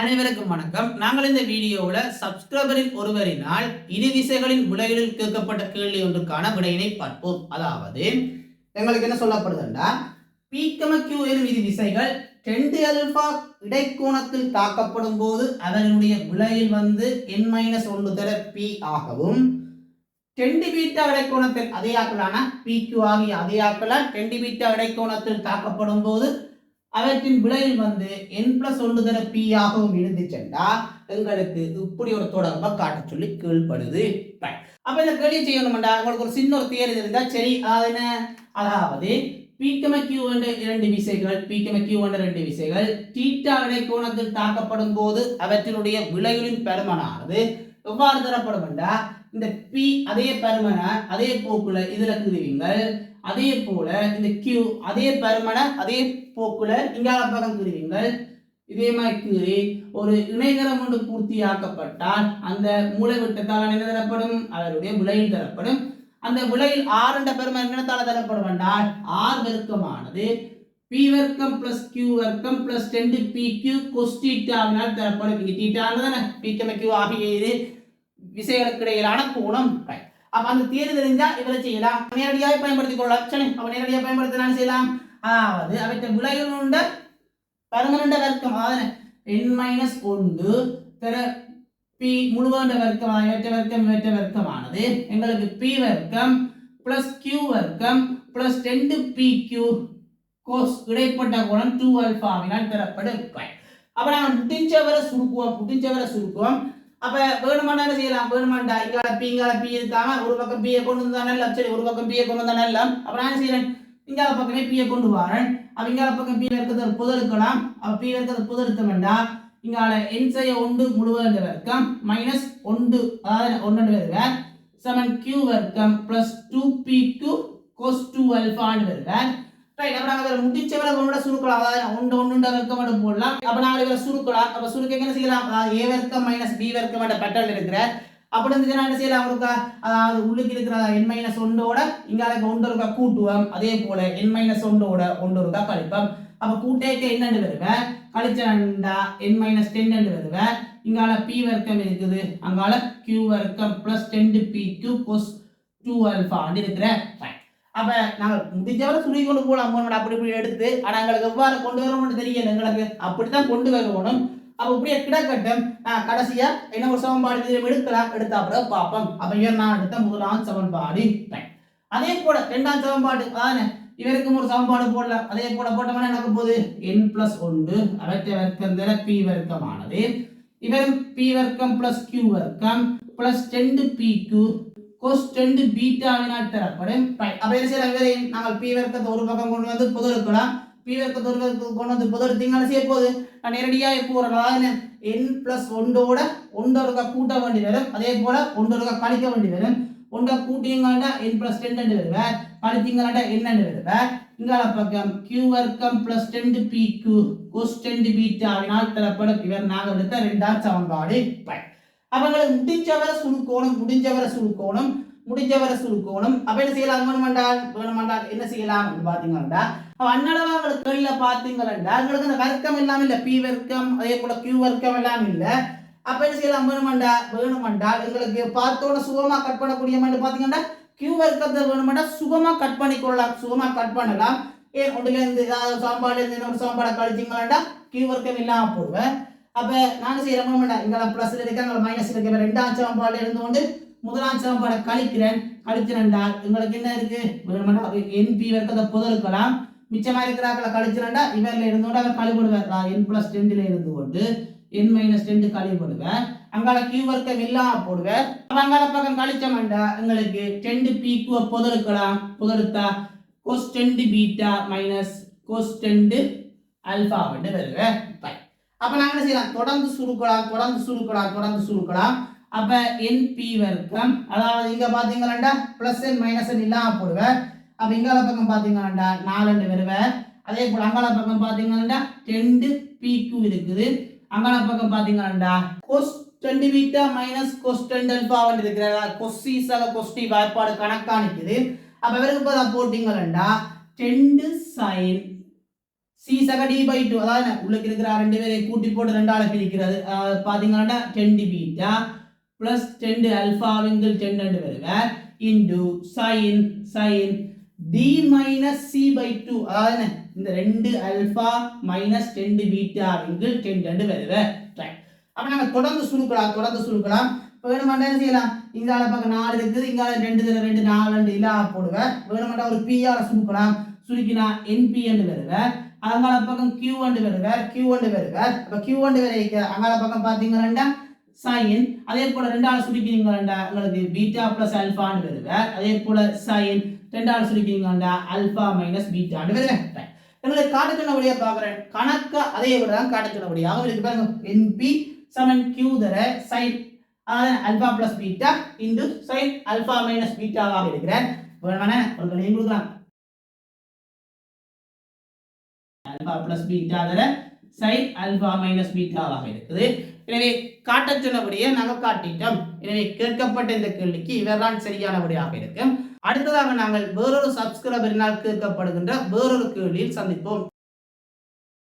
அனைவருக்கும் வணக்கம். நாங்கள் இந்த வீடியோவில் சப்ஸ்கிரைபரில் ஒருவரினால் இரு உலகில் கேட்கப்பட்ட கேள்வி ஒன்றுக்கான விடையினை பார்ப்போம். அதாவது எங்களுக்கு என்ன சொல்லப்படுதுண்டா? பீக்கம கியூ எனும் இரு விசைகள் டென்டு அல்பா இடைக்கோணத்தில் தாக்கப்படும் போது அதனுடைய விலையில் வந்து என் மைனஸ் ஒன்று தர பி ஆகவும் டென்டி பீட்டா இடைக்கோணத்தில் அதே ஆக்கலான பி கியூ ஆகிய அதே ஆக்கலால் டென்டி பீட்டா இடைக்கோணத்தில் தாக்கப்படும் போது அவற்றின் விலையில் வந்து என் பிளஸ் ஒன்று தர பி ஆகவும் இருந்துச்சுண்டா எங்களுக்கு இப்படி ஒரு தொடர்பை காட்ட சொல்லி கீழ்ப்படுது. அப்ப இந்த கேள்வி செய்யணும்டா உங்களுக்கு ஒரு சின்ன ஒரு தேர்வு இருந்தா சரி அது அதாவது பீக்கம கியூ என்ற இரண்டு விசைகள் பீக்கம கியூ என்ற ரெண்டு விசைகள். டீட்டா இடைக்கோணத்தில் தாக்கப்படும் போது அவற்றினுடைய விலைகளின் பெருமனானது எவ்வாறு தரப்படும் என்றா இந்த பி அதே பெருமனை அதே போக்குல இதுல கிருவீங்கள் அதே போல இந்த கியூ அதே பருமன அதே போக்குல இங்கால பக்கம் கிருவீங்கள் இதே மாதிரி கீறி ஒரு இணைகரம் ஒன்று பூர்த்தியாக்கப்பட்டால் அந்த மூளை விட்டத்தால் என்ன தரப்படும்? அவருடைய விலையில் தரப்படும். அந்த விலையில் ஆர் என்ற பெருமை என்னத்தால் தரப்படும் என்றால் ஆர் வர்க்கமானது பி வர்க்கம் பிளஸ் கியூ வர்க்கம் பிளஸ் ரெண்டு பி கியூ கொஸ்டீட்டாவினால் தரப்படும். இங்கே தீட்டானதானே பீக்கம கியூ ஆகிய இது விசைகளுக்கு இடையிலான கோணம். ரைட் அப்ப அந்த தேர்வு தெரிஞ்சா இவரை செய்யலாம். நேரடியாக பயன்படுத்திக் கொள்ளலாம். சரி அப்ப நேரடியாக பயன்படுத்தினாலும் செய்யலாம்? அதாவது அவற்றை விலையில் உண்ட வர்க்கம் அதாவது என் மைனஸ் ஒன்று பிற பி முழுவண்ட வர்க்கம் இவற்ற வர்க்கம் இவற்ற வர்க்கமானது. எங்களுக்கு பி வர்க்கம் பிளஸ் கியூ வர்க்கம் பிளஸ் ரெண்டு பி கியூ கோஸ் இடைப்பட்ட கோணம் டூ அல்பாவினால் பெறப்படும். அப்ப நாங்கள் முடிஞ்சவரை சுருக்குவோம். முடிஞ்சவரை சுருக்குவோம். அப்ப வேணுமாண்டா என்ன செய்யலாம்? வேணுமாண்டா? இங்கால பி இங்கால பி இருக்காம ஒரு பக்கம் பியை கொண்டு வந்தா இல்லை சரி ஒரு பக்கம் பியை கொண்டு வந்தா நல்லா அப்ப நான் என்ன செய்யறேன்? இங்கால பக்கமே பியை கொண்டு வரேன். அப்ப இங்கால பக்கம் பி இருக்கிறது புதலுக்கலாம் அப்ப பி இருக்கிறது இருக்க வேண்டாம். இங்கால என் செய்ய ஒன்று முழுவதும் வர்க்கம். மைனஸ் ஒன்று அதாவது ஒன்று வருவேன் செவன் கியூ வர்க்கம் plus two P two cos two அல்ஃபான்னு வருவேன் ரைட் அப்ப நாங்க அதில் முடிச்சவரை ஒன்றோட சுருக்கலாம் அதாவது ஒன்று ஒன்றுண்ட வர்க்கம் போடலாம். அப்போ நாங்க இதில் சுருக்கலாம் அப்போ சுருக்க என்ன செய்யலாம்? அதாவது ஏ வர்க்கம் மைனஸ் பி வர்க்கம் என்ற பேட்டர்ன் இருக்கிற அப்படி இருந்துச்சுன்னா என்ன செய்யலாம்? இருக்கா அதாவது உள்ளுக்கு இருக்கிற என் மைனஸ் ஒன்றோட இங்கால ஒன்று இருக்கா கூட்டுவோம். அதே போல என் மைனஸ் ஒன்றோட ஒன்று இருக்கா கழிப்போம். அப்போ கூட்டேக்க என்னண்டு வருவேன் கழிச்சா என் மைனஸ் டென் வருவேன் இங்கால பி வர்க்கம் இருக்குது. அங்கால கியூ வர்க்கம் plus ten P Q cos two alpha இருக்கிற Right. அப்போ நாங்கள் முடிஞ்சவரை சுருகி கொண்டு போகலாம் போனோம் அப்படி இப்படி எடுத்து. ஆனால் எங்களுக்கு எவ்வாறு கொண்டு வரணும்னு தெரியல எங்களுக்கு. அப்படி தான் கொண்டு வரணும். அப்போ இப்படியே கிடக்கட்டும். நான் கடைசியாக என்ன ஒரு சமன்பாடு எடுக்கலாம். எடுத்தா அப்புறம் பார்ப்போம். அப்போ இவர் நான் எடுத்த முதலாம் சமன்பாடு. அதே போல ரெண்டாம் சமன்பாடு அதானே? இவருக்கும் ஒரு சமன்பாடு போடலாம். அதே போல போட்டோம்னா எனக்கு போகுது? என் பிளஸ் ஒன்று. அவற்றை வர்க்கம் தர பி வர்க்கமானது. இவரும் பி வர்க்கம் பிளஸ் கியூ வர்க்கம் பிளஸ் ரெண்டு பி கியூ கோஸ் ரெண்டு பீட்டாவினால் தரப்படும் பை அப்ப என்ன செய்யலாம் இவரை? நாங்கள் பி வர்க்கத்தை ஒரு பக்கம் கொண்டு வந்து புதருக்கலாம் பி வர்க்கத்தை ஒரு பக்கம் கொண்டு வந்து புதருத்தீங்க செய்ய போகுது? நான் நேரடியாக இப்போ ஒரு அதாவது n பிளஸ் ஒன்றோட ஒன்றொருக்கா கூட்ட வேண்டி வரும். அதே போல ஒன்றொருக்கா கழிக்க வேண்டி வரும். ஒன்றை கூட்டியங்கள்டா என் பிளஸ் டென் வருவேன் கழித்தீங்கள்டா என்னண்டு வருவேன் இங்கால பக்கம் கியூ வர்க்கம் plus ten P Q cos ten பீட்டாவினால் தரப்படும் இவர் நாங்கள் எடுத்த ரெண்டாம் சமன்பாடு. பை. அவங்களுக்கு முடிஞ்சவரை சுருக்கோணம் முடிஞ்சவரை சுருக்கோணம் முடிஞ்சவரை சுருக்கோணம். அப்ப என்ன செய்யலாம்? வேணுமென்றால் வேணுமென்றால் என்ன செய்யலாம் அப்படின்னு பாத்தீங்கன்னா அப்ப அன்னளவா உங்களுக்கு தொழில பாத்தீங்கன்னா அவங்களுக்கு அந்த வர்க்கம் எல்லாம் இல்ல. பி வர்க்கம் அதே போல கியூ வர்க்கம் எல்லாம் இல்ல. அப்ப என்ன செய்யலாம்? வேணுமெண்டா வேணுமென்றால் எங்களுக்கு பார்த்தோட சுகமா கட் பண்ணக்கூடிய மாதிரி பாத்தீங்கன்னா கியூ வர்க்கத்தை வேணுமெண்டா சுகமா கட் பண்ணிக்கொள்ளலாம். சுகமா கட் பண்ணலாம். ஏன்? ஒன்றுல இருந்து ஏதாவது சாம்பாடுல இருந்து இன்னொரு சாம்பாடை கழிச்சிங்களாண்டா கியூ வர்க்கம் இல்லாம போடுவேன். அப்ப நாங்க செய்யற வேணுமெண்டா எங்களை பிளஸ்ல இருக்க எங்களை மைனஸ் இருக்க. ரெண்டாம் சாம்பாடுல இருந்து கொண்டு முதலாம் சாம்பாடை கழிக்கிறேன். கழிச்சிரண்டா உங்களுக்கு என்ன இருக்கு? வேணுமெண்டா என்பி வர்க்கத்தை புதலுக்கலாம். மிச்சமா இருக்கிறாக்களை கழிச்சிரண்டா இவரில் இருந்து கொண்டு அவர் கழிவுடுவார் என் பிளஸ் டென்ல இருந்து கொண்டு என் மைனஸ் ரெண்டு கழிவுடுவேன் அங்கால கியூ வர்க்கம் இல்லாம போடுவேன். அப்ப அங்கால பக்கம் கழிச்சோம்டா எங்களுக்கு டென்டு பீக்குவ புதலுக்கலாம். புதலுத்தா கொஸ் டென்டு பீட்டா மைனஸ் கொஸ் டென்டு அல்பா வந்து வருவேன் பை அப்ப நாங்க என்ன செய்யலாம்? தொடர்ந்து சுருக்கலாம் தொடர்ந்து சுருக்கலாம் தொடர்ந்து சுருக்கலாம். அப்ப என்பி வர்க்கம் அதாவது இங்க பாத்தீங்கன்னா பிளஸ் என் மைனஸ் இல்லாம போடுவேன் அப்ப இங்கால பக்கம் பாத்தீங்கன்னா நாலு வருவேன் அதே போல அங்கால பக்கம் பாத்தீங்கன்னா பி கியூ இருக்குது. அங்கால பக்கம் பாத்தீங்கன்னா கொஸ் ரெண்டு beta minus cos ten alpha வந்து இருக்கிறதா கொஸ்டிஸாக கொஸ்டி வாய்ப்பாடு கணக்கானிக்குது அப்ப இவருக்கு இப்போ போட்டீங்கன்னா டென்டு சைன் சி சக டி பை டூ அதாவது உள்ளுக்கு இருக்கிற ரெண்டு பேரை கூட்டி போட்டு ரெண்டால பிரிக்கிறது. அஹ் பாத்தீங்கன்னா ten D beta plus ten அல்ஃபாவிங்கில் ten ரெண்டு வருவேன் into sine sine D minus C by two அதாவது என்ன? இந்த ரெண்டு அல்ஃபா மைனஸ் டென் பீட்டாவிங்கில் டென் ரெண்டு வருவேன் ரைட் அப்ப நாங்க தொடர்ந்து சுருக்கலாம் தொடர்ந்து சுருக்கலாம். இப்போ வேணுமாட்டா என்ன செய்யலாம்? இங்கால பக்கம் நாலு இருக்குது இங்கால ரெண்டு தடவை ரெண்டு நாலு ரெண்டு இல்லா போடுவேன் வேணுமாட்டா ஒரு பிஆர் சுருக்கலாம். சுருக்கினா என்பிஎன்னு வருவேன் அங்கால பக்கம் கியூ அண்டு வருவார் கியூ அண்டு வருவார் அப்போ கியூ அண்டு வரைக்க அங்கால பக்கம் பார்த்தீங்கன்னா சைன் அதே போல ரெண்டாவது சுருக்கினீங்கன்னா உங்களுக்கு பீட்டா பிளஸ் அல்ஃபான்னு வருவார் அதே போல சைன் ரெண்டாவது சுருக்கினீங்கன்னா அல்ஃபா மைனஸ் பீட்டான்னு வருவேன் எங்களை உங்களுக்கு காட்ட சொன்னபடியாக பார்க்குறேன். கணக்க அதே விட தான் காட்ட வழியாக இருக்கு பாருங்க. என்பி சமன் கியூ தர சைன் அதாவது alpha plus beta into sine alpha minus பீட்டாவாக இருக்கிறேன். வேணானே ஒரு கடையும் கொடுக்கலாம். அல்ஃபா பிளஸ் பீட்டா தர சைன் அல்ஃபா மைனஸ் பீட்டாவாக இருக்குது. எனவே காட்ட சொன்னபடியே நாங்கள் காட்டிட்டோம். எனவே கேட்கப்பட்ட இந்த கேள்விக்கு இவர்தான் சரியானபடியாக இருக்கும். அடுத்ததாக நாங்கள் வேறொரு சப்ஸ்கிரைபரினால் கேட்கப்படுகின்ற வேறொரு கேள்வியில் சந்திப்போம்.